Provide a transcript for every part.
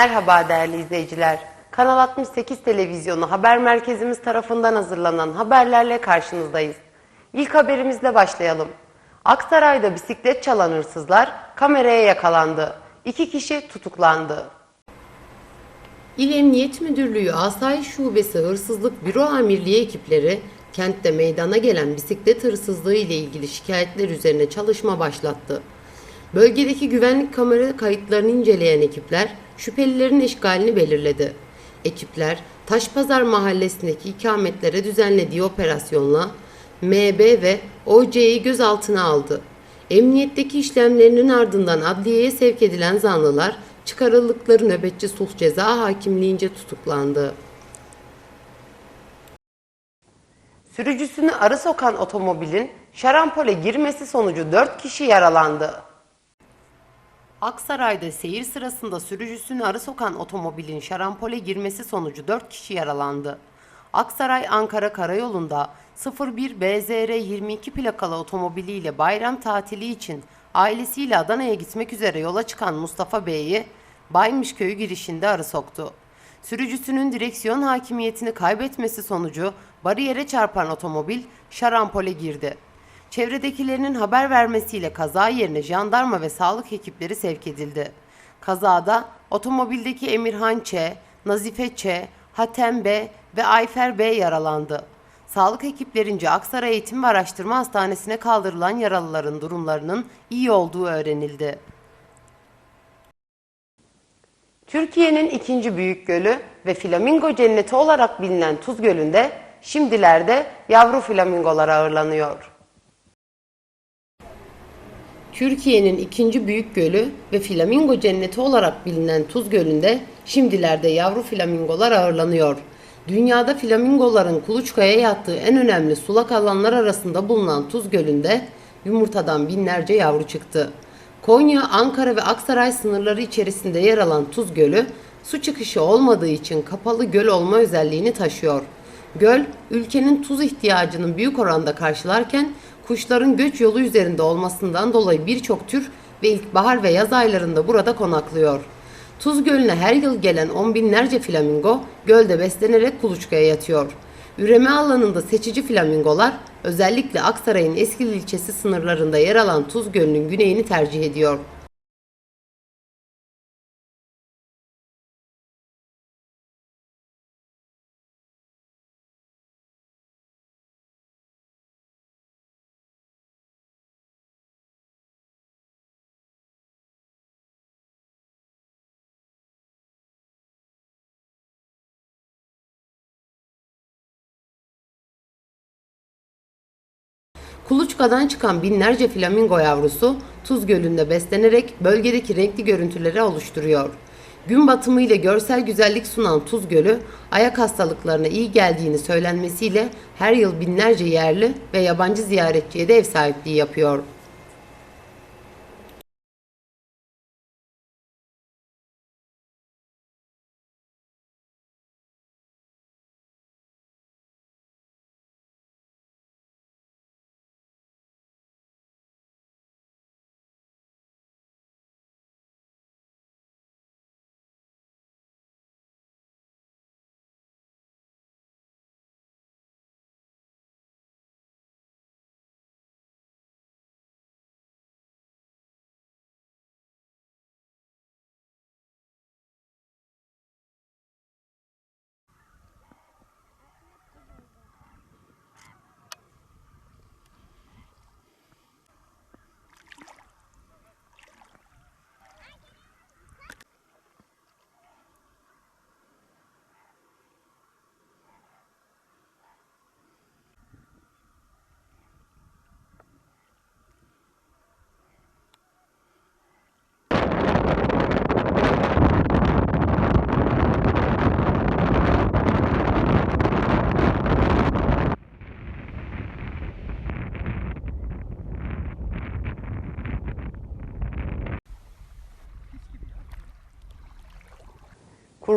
Merhaba değerli izleyiciler. Kanal 68 televizyonu haber merkezimiz tarafından hazırlanan haberlerle karşınızdayız. İlk haberimizle başlayalım. Aksaray'da bisiklet çalan hırsızlar kameraya yakalandı. İki kişi tutuklandı. İl Emniyet Müdürlüğü Asayiş Şubesi Hırsızlık Büro Amirliği ekipleri kentte meydana gelen bisiklet hırsızlığı ile ilgili şikayetler üzerine çalışma başlattı. Bölgedeki güvenlik kamera kayıtlarını inceleyen ekipler şüphelilerin eşgalini belirledi. Ekipler Taşpazar mahallesindeki ikametlere düzenlediği operasyonla MB ve OC'yi gözaltına aldı. Emniyetteki işlemlerinin ardından adliyeye sevk edilen zanlılar çıkarıldıkları nöbetçi sulh ceza hakimliğince tutuklandı. Sürücüsünü arı sokan otomobilin şarampole girmesi sonucu 4 kişi yaralandı. Aksaray'da seyir sırasında sürücüsünü arı sokan otomobilin şarampole girmesi sonucu 4 kişi yaralandı. Aksaray Ankara Karayolu'nda 01 BZR 22 plakalı otomobiliyle bayram tatili için ailesiyle Adana'ya gitmek üzere yola çıkan Mustafa Bey'i Baymışköy girişinde arı soktu. Sürücüsünün direksiyon hakimiyetini kaybetmesi sonucu bariyere çarpan otomobil şarampole girdi. Çevredekilerinin haber vermesiyle kaza yerine jandarma ve sağlık ekipleri sevk edildi. Kazada otomobildeki Emirhan Ç, Nazife Ç, Hatem B ve Ayfer B yaralandı. Sağlık ekiplerince Aksaray Eğitim ve Araştırma Hastanesi'ne kaldırılan yaralıların durumlarının iyi olduğu öğrenildi. Türkiye'nin ikinci büyük gölü ve flamingo cenneti olarak bilinen Tuz Gölü'nde şimdilerde yavru flamingolar ağırlanıyor. Türkiye'nin ikinci büyük gölü ve flamingo cenneti olarak bilinen Tuz Gölü'nde şimdilerde yavru flamingolar ağırlanıyor. Dünyada flamingoların kuluçkaya yattığı en önemli sulak alanlar arasında bulunan Tuz Gölü'nde yumurtadan binlerce yavru çıktı. Konya, Ankara ve Aksaray sınırları içerisinde yer alan Tuz Gölü, su çıkışı olmadığı için kapalı göl olma özelliğini taşıyor. Göl, ülkenin tuz ihtiyacının büyük oranda karşılarken kuşların göç yolu üzerinde olmasından dolayı birçok tür ve ilkbahar ve yaz aylarında burada konaklıyor. Tuz Gölü'ne her yıl gelen on binlerce flamingo gölde beslenerek kuluçkaya yatıyor. Üreme alanında seçici flamingolar özellikle Aksaray'ın Eskili ilçesi sınırlarında yer alan Tuz Gölü'nün güneyini tercih ediyor. Kuluçkadan çıkan binlerce flamingo yavrusu Tuz Gölü'nde beslenerek bölgedeki renkli görüntüleri oluşturuyor. Gün batımı ile görsel güzellik sunan Tuz Gölü, ayak hastalıklarına iyi geldiğini söylenmesiyle her yıl binlerce yerli ve yabancı ziyaretçiye de ev sahipliği yapıyor.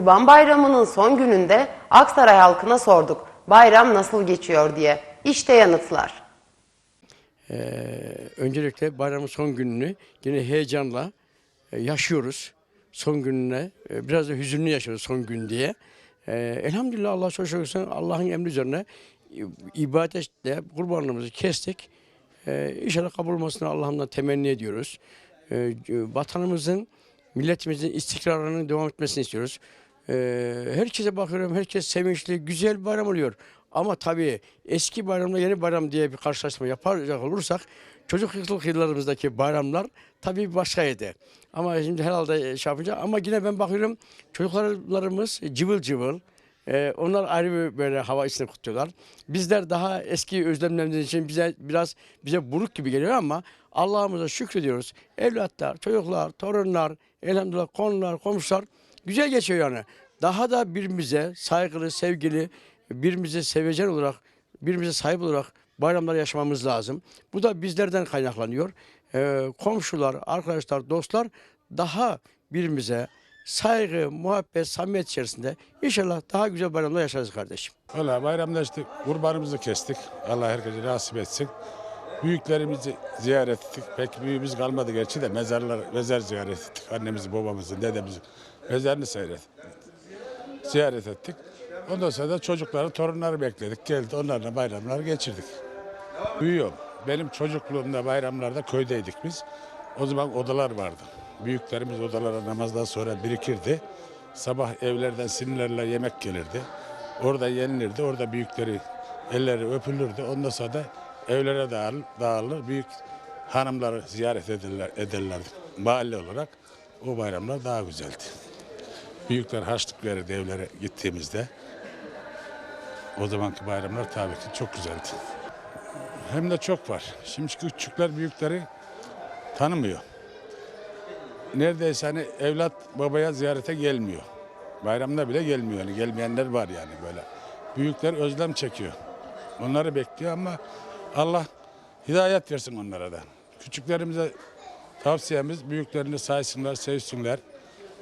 Kurban Bayramı'nın son gününde Aksaray halkına sorduk. Bayram nasıl geçiyor diye. İşte yanıtlar. Öncelikle bayramın son gününü yine heyecanla e, yaşıyoruz. son gününe e, biraz da hüzünlü yaşıyoruz son gün diye. E, elhamdülillah Allah çok Allah'ın emri üzerine i- ibadetle kurbanlığımızı kestik. E, inşallah kabul olmasını Allah'ımdan temenni ediyoruz. E, e, vatanımızın, milletimizin istikrarının devam etmesini istiyoruz. E, herkese bakıyorum, herkes sevinçli, güzel bayram oluyor. Ama tabii eski bayramla yeni bayram diye bir karşılaşma yapacak olursak çocukluk yıllarımızdaki bayramlar tabii başkaydı. Ama şimdi herhalde şey yapınca ama yine ben bakıyorum çocuklarımız cıvıl cıvıl. Ee, onlar ayrı bir böyle hava içinde kutluyorlar. Bizler daha eski özlemlerimiz için bize biraz bize buruk gibi geliyor ama Allah'ımıza şükrediyoruz. Evlatlar, çocuklar, torunlar, elhamdülillah konular, komşular güzel geçiyor yani. Daha da birbirimize saygılı, sevgili, birbirimize sevecen olarak, birbirimize sahip olarak bayramlar yaşamamız lazım. Bu da bizlerden kaynaklanıyor. Ee, komşular, arkadaşlar, dostlar daha birbirimize saygı, muhabbet, samimiyet içerisinde inşallah daha güzel bayramlar yaşarız kardeşim. Valla bayramda işte kurbanımızı kestik. Allah herkese nasip etsin. Büyüklerimizi ziyaret ettik. Pek büyüğümüz kalmadı gerçi de mezarlar, mezar ziyaret ettik. Annemizi, babamızı, dedemizi mezarını seyret. Ziyaret ettik. Ondan sonra da çocukları, torunları bekledik. Geldi onlarla bayramlar geçirdik. Büyüyorum. Benim çocukluğumda bayramlarda köydeydik biz. O zaman odalar vardı. Büyüklerimiz odalara namazdan sonra birikirdi. Sabah evlerden sinirlerle yemek gelirdi. Orada yenilirdi. Orada büyükleri elleri öpülürdü. Ondan sonra da evlere dağılır, dağılır. Büyük hanımları ziyaret ederler, ederlerdi. Mahalle olarak o bayramlar daha güzeldi. Büyükler harçlık verirdi evlere gittiğimizde. O zamanki bayramlar tabii ki çok güzeldi. Hem de çok var. Şimdi küçükler büyükleri tanımıyor. Neredeyse hani evlat babaya ziyarete gelmiyor. Bayramda bile gelmiyor. Yani gelmeyenler var yani böyle. Büyükler özlem çekiyor. Onları bekliyor ama Allah hidayet versin onlara da. Küçüklerimize tavsiyemiz büyüklerini saysınlar, sevsinler.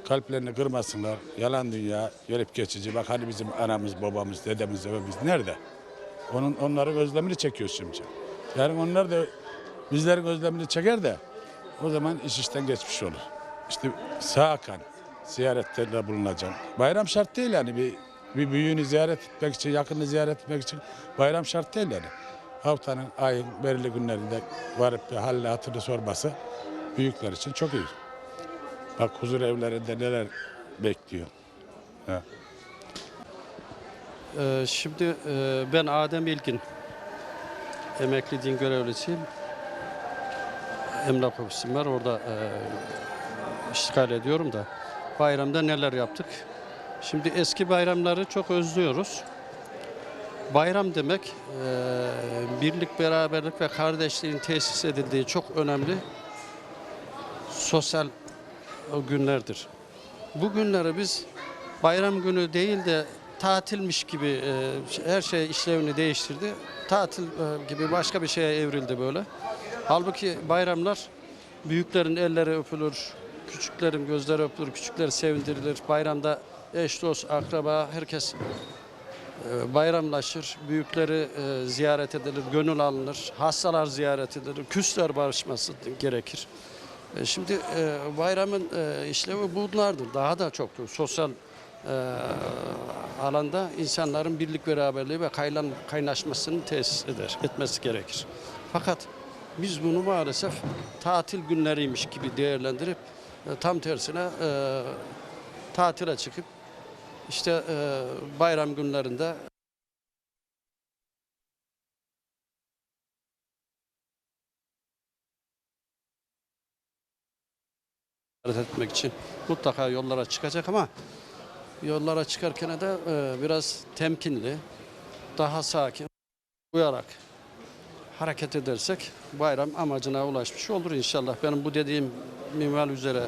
Kalplerini kırmasınlar. Yalan dünya, gelip geçici. Bak hani bizim anamız, babamız, dedemiz, evimiz nerede? Onun onların özlemini çekiyoruz şimdi. Yani onlar da bizlerin özlemini çeker de o zaman iş işten geçmiş olur. İşte Sağkan ziyaretlerinde bulunacağım. Bayram şart değil yani bir bir büyüğünü ziyaret etmek için, yakını ziyaret etmek için bayram şart değil yani. Haftanın, ayın belirli günlerinde varıp bir halle hatırını sorması büyükler için çok iyi. Bak huzur evlerinde neler bekliyor. Ha. Ee, Şimdi e, ben Adem İlgin, emekli din görevlisiyim. Emlak ofisim var, orada e, işgal ediyorum da. Bayramda neler yaptık? Şimdi eski bayramları çok özlüyoruz. Bayram demek e, birlik, beraberlik ve kardeşliğin tesis edildiği çok önemli sosyal günlerdir. Bu günleri biz bayram günü değil de tatilmiş gibi e, her şey işlevini değiştirdi. Tatil e, gibi başka bir şeye evrildi böyle. Halbuki bayramlar büyüklerin elleri öpülür, küçüklerin gözleri öpülür, küçükler sevindirilir. Bayramda eş dost, akraba herkes e, bayramlaşır, büyükleri e, ziyaret edilir, gönül alınır, hastalar ziyaret edilir, küsler barışması gerekir. E, Şimdi e, bayramın e, işlevi bunlardır. Daha da çoktur. Sosyal e, alanda insanların birlik beraberliği ve kaylan, kaynaşmasını tesis eder, etmesi gerekir. Fakat biz bunu maalesef tatil günleriymiş gibi değerlendirip e, tam tersine e, tatile çıkıp işte e, bayram günlerinde ziyaret etmek için mutlaka yollara çıkacak ama yollara çıkarken de e, biraz temkinli, daha sakin, uyarak hareket edersek bayram amacına ulaşmış olur inşallah. Benim bu dediğim minval üzere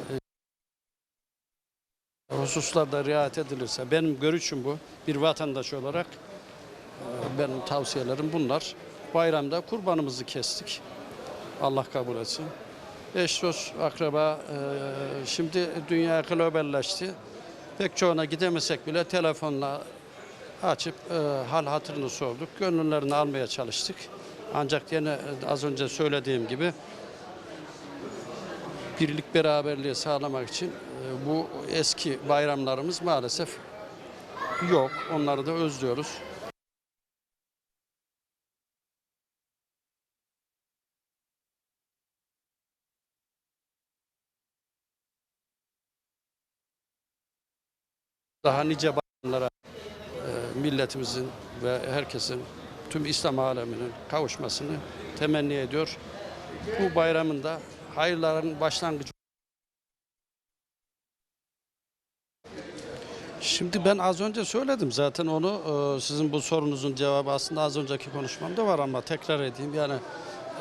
e, hususlarda riayet edilirse benim görüşüm bu. Bir vatandaş olarak e, benim tavsiyelerim bunlar. Bayramda kurbanımızı kestik. Allah kabul etsin. Eş dost, akraba e, şimdi dünya globalleşti. Pek çoğuna gidemesek bile telefonla açıp e, hal hatırını sorduk. Gönüllerini almaya çalıştık. Ancak yine e, az önce söylediğim gibi birlik beraberliği sağlamak için e, bu eski bayramlarımız maalesef yok. Onları da özlüyoruz. Daha nice bayramlara e, milletimizin ve herkesin tüm İslam aleminin kavuşmasını temenni ediyor. Bu bayramın da hayırların başlangıcı. Şimdi ben az önce söyledim zaten onu e, sizin bu sorunuzun cevabı aslında az önceki konuşmamda var ama tekrar edeyim yani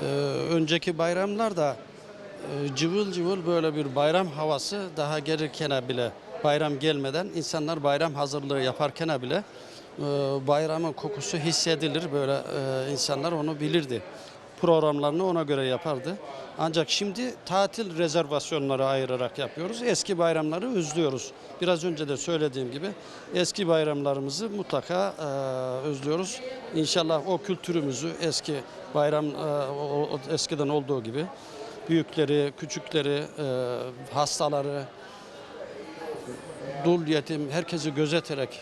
e, önceki bayramlarda cıvıl cıvıl böyle bir bayram havası daha gelirken bile bayram gelmeden insanlar bayram hazırlığı yaparken bile e, bayramın kokusu hissedilir böyle e, insanlar onu bilirdi programlarını ona göre yapardı. Ancak şimdi tatil rezervasyonları ayırarak yapıyoruz. Eski bayramları özlüyoruz. Biraz önce de söylediğim gibi eski bayramlarımızı mutlaka e, özlüyoruz. İnşallah o kültürümüzü eski bayram e, o- o eskiden olduğu gibi büyükleri, küçükleri, e, hastaları, dul yetim herkesi gözeterek,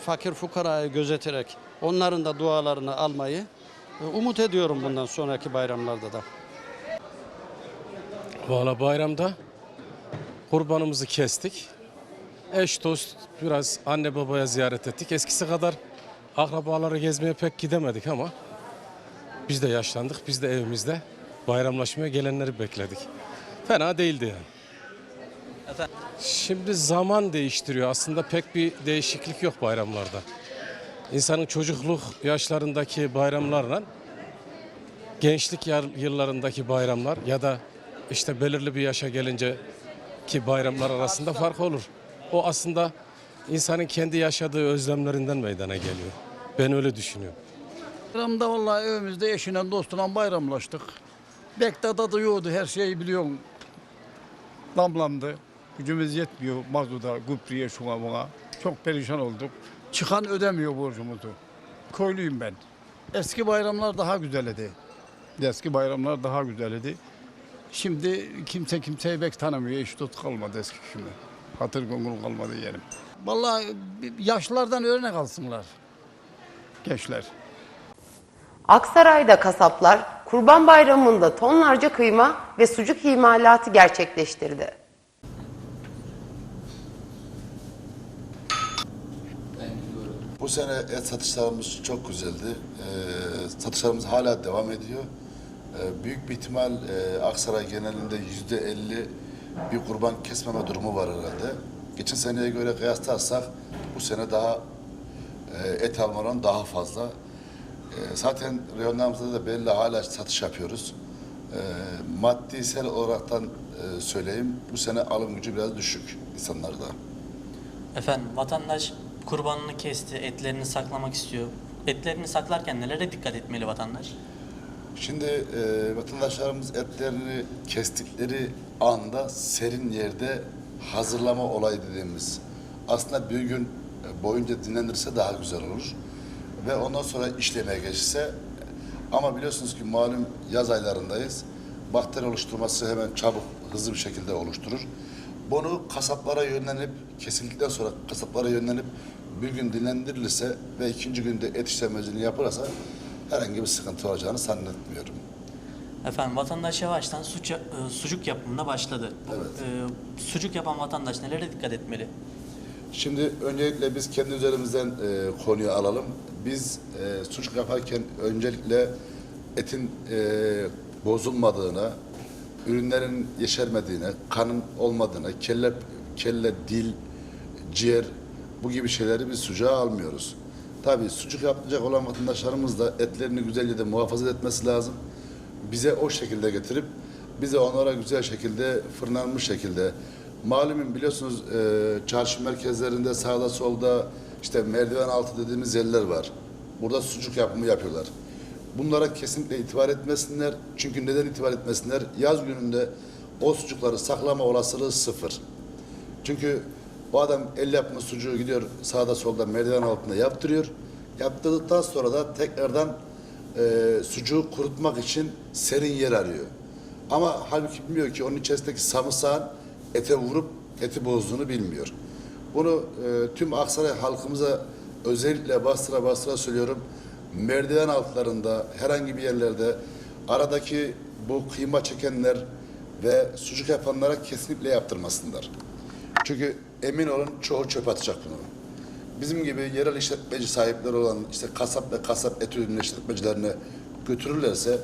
fakir fukarayı gözeterek onların da dualarını almayı e, umut ediyorum bundan sonraki bayramlarda da. Valla bayramda kurbanımızı kestik. Eş dost biraz anne babaya ziyaret ettik. Eskisi kadar akrabaları gezmeye pek gidemedik ama biz de yaşlandık. Biz de evimizde bayramlaşmaya gelenleri bekledik. Fena değildi yani. Şimdi zaman değiştiriyor. Aslında pek bir değişiklik yok bayramlarda. İnsanın çocukluk yaşlarındaki bayramlarla gençlik yıllarındaki bayramlar ya da işte belirli bir yaşa gelince ki bayramlar arasında fark olur. O aslında insanın kendi yaşadığı özlemlerinden meydana geliyor. Ben öyle düşünüyorum. Bayramda vallahi evimizde eşine dostuna bayramlaştık. Bektaş'ta da yoğdu her şeyi biliyorum. Damlandı. Gücümüz yetmiyor mazuda, gübriye, şuna buna. Çok perişan olduk. Çıkan ödemiyor borcumuzu. Köylüyüm ben. Eski bayramlar daha güzeldi. Eski bayramlar daha güzeldi. Şimdi kimse kimseyi bek tanımıyor. Eş dost kalmadı eski şimdi. Hatır gongul kalmadı yerim. Vallahi yaşlılardan örnek alsınlar. Gençler. Aksaray'da kasaplar Kurban Bayramı'nda tonlarca kıyma ve sucuk imalatı gerçekleştirdi. Sene et satışlarımız çok güzeldi. Ee, satışlarımız hala devam ediyor. Ee, büyük bir ihtimal e, Aksaray genelinde yüzde elli bir kurban kesmeme durumu var herhalde. Geçen seneye göre kıyaslarsak bu sene daha e, et alma oranı daha fazla. E, zaten reyonlarımızda da belli hala satış yapıyoruz. E, maddisel olaraktan e, söyleyeyim bu sene alım gücü biraz düşük insanlarda. Efendim vatandaş kurbanını kesti, etlerini saklamak istiyor. Etlerini saklarken nelere dikkat etmeli vatandaş? Şimdi e, vatandaşlarımız etlerini kestikleri anda serin yerde hazırlama olayı dediğimiz aslında bir gün boyunca dinlenirse daha güzel olur. Ve ondan sonra işlemeye geçse ama biliyorsunuz ki malum yaz aylarındayız. Bakteri oluşturması hemen çabuk, hızlı bir şekilde oluşturur. Bunu kasaplara yönlenip, kesildikten sonra kasaplara yönlenip bir gün dinlendirilirse ve ikinci günde et işlemeciliğini yapılırsa herhangi bir sıkıntı olacağını zannetmiyorum. Efendim vatandaş yavaştan suç, e, sucuk yapımına başladı. Bu, e, sucuk yapan vatandaş nelere dikkat etmeli? Şimdi öncelikle biz kendi üzerimizden e, konuyu alalım. Biz e, sucuk yaparken öncelikle etin e, bozulmadığına, ürünlerin yeşermediğine, kanın olmadığına, kelle, kelle, dil, ciğer bu gibi şeyleri biz sucuğa almıyoruz. Tabii sucuk yapacak olan vatandaşlarımız da etlerini güzelce de muhafaza etmesi lazım. Bize o şekilde getirip bize onlara güzel şekilde fırınlanmış şekilde malumun biliyorsunuz e, çarşı merkezlerinde sağda solda işte merdiven altı dediğimiz yerler var. Burada sucuk yapımı yapıyorlar. Bunlara kesinlikle itibar etmesinler. Çünkü neden itibar etmesinler? Yaz gününde o sucukları saklama olasılığı sıfır. Çünkü bu adam el yapımı sucuğu gidiyor sağda solda merdiven altında yaptırıyor. Yaptırdıktan sonra da tekrardan e, sucuğu kurutmak için serin yer arıyor. Ama halbuki bilmiyor ki onun içerisindeki sarımsağın ete vurup eti bozduğunu bilmiyor. Bunu e, tüm Aksaray halkımıza özellikle bastıra bastıra söylüyorum. Merdiven altlarında herhangi bir yerlerde aradaki bu kıyma çekenler ve sucuk yapanlara kesinlikle yaptırmasınlar. Çünkü emin olun çoğu çöp atacak bunu. Bizim gibi yerel işletmeci sahipleri olan işte kasap ve kasap et ürünü işletmecilerine götürürlerse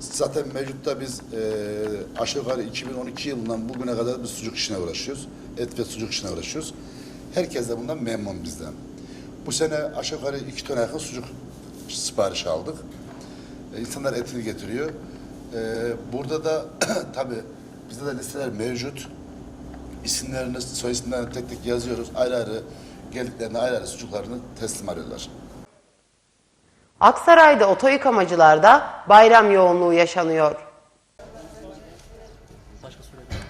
zaten mevcutta biz e, aşağı yukarı 2012 yılından bugüne kadar biz sucuk işine uğraşıyoruz. Et ve sucuk işine uğraşıyoruz. Herkes de bundan memnun bizden. Bu sene aşağı yukarı iki tane yakın sucuk siparişi aldık. E, İnsanlar etini getiriyor. E, burada da tabii bizde de listeler mevcut. İsimlerini, soy isimlerini tek tek yazıyoruz. Ayrı ayrı geldiklerinde ayrı ayrı sucuklarını teslim alıyorlar. Aksaray'da oto yıkamacılarda bayram yoğunluğu yaşanıyor. Başka soru yok.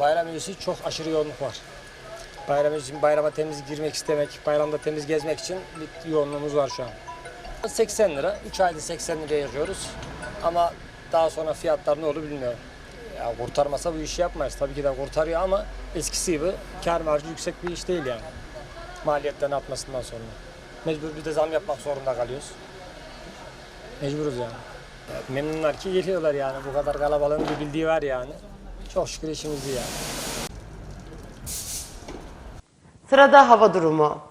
Bayram öncesi çok aşırı yoğunluk var. Bayram öncesi bayrama temiz girmek istemek, bayramda temiz gezmek için bir yoğunluğumuz var şu an. 80 lira, 3 ayda 80 liraya yapıyoruz. Ama daha sonra fiyatlar ne olur bilmiyorum. Ya kurtarmasa bu işi yapmayız. Tabii ki de kurtarıyor ama eskisi gibi kar marjı yüksek bir iş değil yani. Maliyetten atmasından sonra. Mecbur bir de zam yapmak zorunda kalıyoruz. Mecburuz yani. Memnunlar ki geliyorlar yani. Bu kadar kalabalığın bir bildiği var yani. Çok şükür işimiz iyi yani. Sırada hava durumu.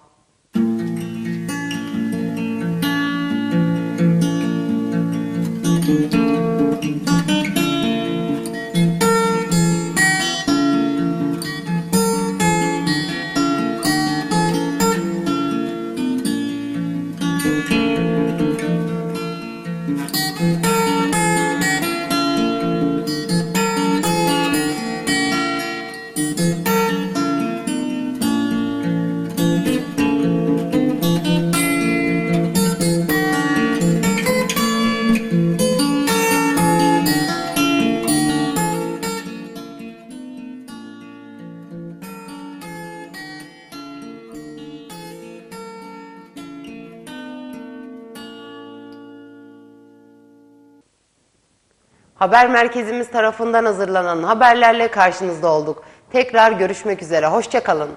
Haber merkezimiz tarafından hazırlanan haberlerle karşınızda olduk. Tekrar görüşmek üzere. Hoşçakalın.